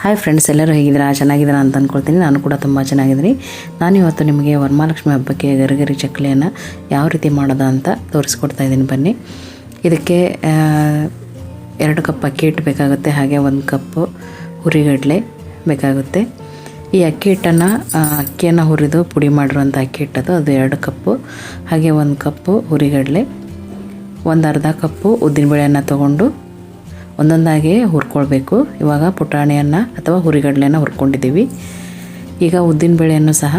Hi friends ಎಲ್ಲರೂ ಹೇಗಿದ್ದೀರಾ? ಚೆನ್ನಾಗಿದ್ದೀರಾ ಅಂತ ಅಂದ್ಕೊಳ್ತೀನಿ ನಾನು ಕೂಡ ತುಂಬ ಚೆನ್ನಾಗಿದ್ದೀನಿ. ನಾನು ಇವತ್ತು ನಿಮಗೆ ವರಮಹಾಲಕ್ಷ್ಮಿ ಹಬ್ಬಕ್ಕೆ ಗರಿಗರಿ ಚಕ್ಲಿಯನ್ನು ಯಾವ ರೀತಿ ಮಾಡೋದು ಅಂತ ತೋರಿಸ್ಕೊಡ್ತಾ ಇದ್ದೀನಿ. ಬನ್ನಿ. ಇದಕ್ಕೆ ಎರಡು ಕಪ್ ಅಕ್ಕಿ ಹಿಟ್ಟು ಬೇಕಾಗುತ್ತೆ. ಹಾಗೆ ಒಂದು ಕಪ್ಪು ಹುರಿಗಡಲೆ ಬೇಕಾಗುತ್ತೆ. ಈ ಅಕ್ಕಿ ಹಿಟ್ಟನ್ನು ಅಕ್ಕಿಯನ್ನು ಹುರಿದು ಪುಡಿ ಮಾಡಿರುವಂಥ ಅಕ್ಕಿ ಹಿಟ್ಟದು ಅದು ಎರಡು ಕಪ್ಪು. ಹಾಗೆ ಒಂದು ಕಪ್ಪು ಹುರಿಗಡಲೆ. ಒಂದು ಅರ್ಧ ಕಪ್ಪು ಉದ್ದಿನಬೇಳೆಯನ್ನು ತೊಗೊಂಡು ಒಂದೊಂದಾಗಿ ಹುರ್ಕೊಳ್ಬೇಕು. ಇವಾಗ ಪುಟಾಣಿಯನ್ನು ಅಥವಾ ಹುರಿಗಡಲೆಯನ್ನು ಹುರ್ಕೊಂಡಿದ್ದೀವಿ. ಈಗ ಉದ್ದಿನಬೇಳೆಯನ್ನು ಸಹ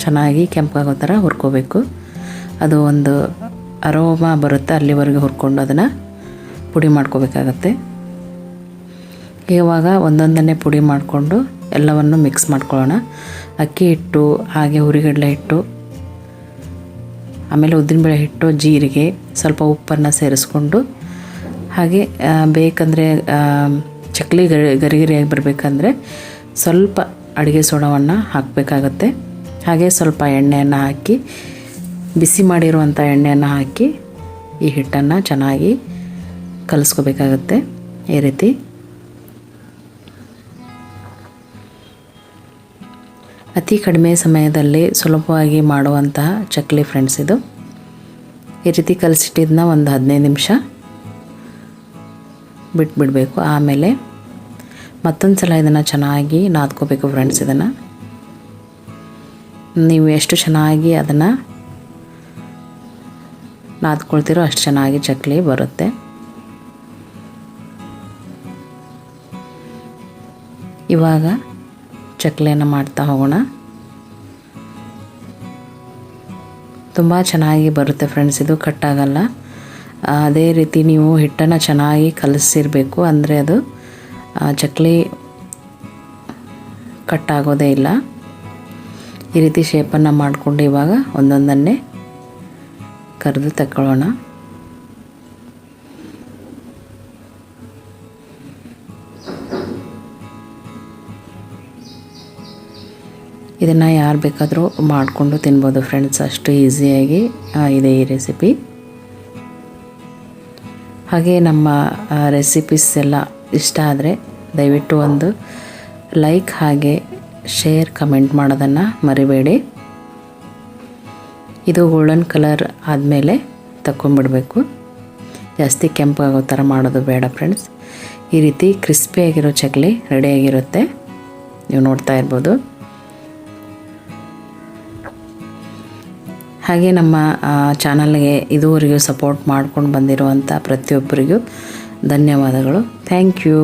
ಚೆನ್ನಾಗಿ ಕೆಂಪಾಗೋ ಥರ ಹುರ್ಕೋಬೇಕು. ಅದು ಒಂದು ಅರೋಮ ಬರುತ್ತೆ ಅಲ್ಲಿವರೆಗೆ ಹುರ್ಕೊಂಡು ಅದನ್ನು ಪುಡಿ ಮಾಡ್ಕೋಬೇಕಾಗತ್ತೆ. ಇವಾಗ ಒಂದೊಂದನ್ನೇ ಪುಡಿ ಮಾಡಿಕೊಂಡು ಎಲ್ಲವನ್ನು ಮಿಕ್ಸ್ ಮಾಡ್ಕೊಳ್ಳೋಣ. ಅಕ್ಕಿ ಹಿಟ್ಟು, ಹಾಗೆ ಹುರಿಗಡಲೆ ಹಿಟ್ಟು, ಆಮೇಲೆ ಉದ್ದಿನಬೇಳೆ ಹಿಟ್ಟು, ಜೀರಿಗೆ, ಸ್ವಲ್ಪ ಉಪ್ಪನ್ನು ಸೇರಿಸ್ಕೊಂಡು ಹಾಗೆ ಬೇಕಂದರೆ ಚಕ್ಲಿ ಗರಿ, ಗರಿಗರಿಯಾಗಿ ಬರಬೇಕಂದ್ರೆ ಸ್ವಲ್ಪ ಅಡುಗೆ ಸೋಡವನ್ನು ಹಾಕಬೇಕಾಗತ್ತೆ. ಹಾಗೆ ಸ್ವಲ್ಪ ಎಣ್ಣೆಯನ್ನು ಹಾಕಿ, ಬಿಸಿ ಮಾಡಿರುವಂಥ ಎಣ್ಣೆಯನ್ನು ಹಾಕಿ ಈ ಹಿಟ್ಟನ್ನು ಚೆನ್ನಾಗಿ ಕಲಿಸ್ಕೋಬೇಕಾಗತ್ತೆ. ಈ ರೀತಿ. ಅತಿ ಕಡಿಮೆ ಸಮಯದಲ್ಲಿ ಸುಲಭವಾಗಿ ಮಾಡುವಂತಹ ಚಕ್ಲಿ ಫ್ರೆಂಡ್ಸ್ ಇದು. ಈ ರೀತಿ ಕಲಸಿಟ್ಟಿದ್ದನ್ನ ಒಂದು ಹದಿನೈದು ನಿಮಿಷ. ಬಿಟ್ಬಿಡಬೇಕು. ಆಮೇಲೆ ಮತ್ತೊಂದು ಸಲ ಇದನ್ನು ಚೆನ್ನಾಗಿ ನಾದ್ಕೋಬೇಕು ಫ್ರೆಂಡ್ಸ್ ಇದನ್ನು. ನೀವು ಎಷ್ಟು ಚೆನ್ನಾಗಿ ಅದನ್ನು ನಾದ್ಕೊಳ್ತೀರೋ ಅಷ್ಟು ಚೆನ್ನಾಗಿ ಚಕ್ಲಿ ಬರುತ್ತೆ. ಇವಾಗ ಚಕ್ಲಿಯನ್ನು ಮಾಡ್ತಾ ಹೋಗೋಣ. ತುಂಬ ಚೆನ್ನಾಗಿ ಬರುತ್ತೆ ಫ್ರೆಂಡ್ಸ್ ಇದು ಕಟ್ಟಾಗಲ್ಲ ಅದೇ ರೀತಿ ನೀವು ಹಿಟ್ಟನ್ನು ಚೆನ್ನಾಗಿ ಕಲಸಿರಬೇಕು. ಅಂದರೆ ಅದು ಚಕ್ಲಿ ಕಟ್ಟಾಗೋದೇ ಇಲ್ಲ. ಈ ರೀತಿ ಶೇಪನ್ನು ಮಾಡಿಕೊಂಡು ಇವಾಗ ಒಂದೊಂದನ್ನೇ ಕರೆದು ತಗೊಳ್ಳೋಣ ಇದನ್ನು ಯಾರು ಬೇಕಾದರೂ ಮಾಡಿಕೊಂಡು ತಿನ್ಬೋದು ಫ್ರೆಂಡ್ಸ್ ಅಷ್ಟು ಈಸಿಯಾಗಿ ಇದೆ ಈ ರೆಸಿಪಿ ಹಾಗೆ ನಮ್ಮ ರೆಸಿಪೀಸ್ ಎಲ್ಲ ಇಷ್ಟ ಆದರೆ ದಯವಿಟ್ಟು ಒಂದು ಲೈಕ್ ಹಾಗೆ ಶೇರ್ ಕಮೆಂಟ್ ಮಾಡೋದನ್ನು ಮರಿಬೇಡಿ. ಇದು ಗೋಲ್ಡನ್ ಕಲರ್ ಆದಮೇಲೆ ತಗೊಂಬಿಡಬೇಕು ಜಾಸ್ತಿ ಕೆಂಪಾಗೋ ಥರ ಮಾಡೋದು ಬೇಡ ಫ್ರೆಂಡ್ಸ್ ಈ ರೀತಿ ಕ್ರಿಸ್ಪಿಯಾಗಿರೋ ಚಕ್ಲಿ ರೆಡಿಯಾಗಿರುತ್ತೆ ನೀವು ನೋಡ್ತಾ ಇರ್ಬೋದು. ಹಾಗೆ ನಮ್ಮ ಚಾನಲ್ಗೆ ಇದುವರೆಗೂ ಸಪೋರ್ಟ್ ಮಾಡ್ಕೊಂಡು ಬಂದಿರುವಂಥ ಪ್ರತಿಯೊಬ್ಬರಿಗೂ ಧನ್ಯವಾದಗಳು. Thank you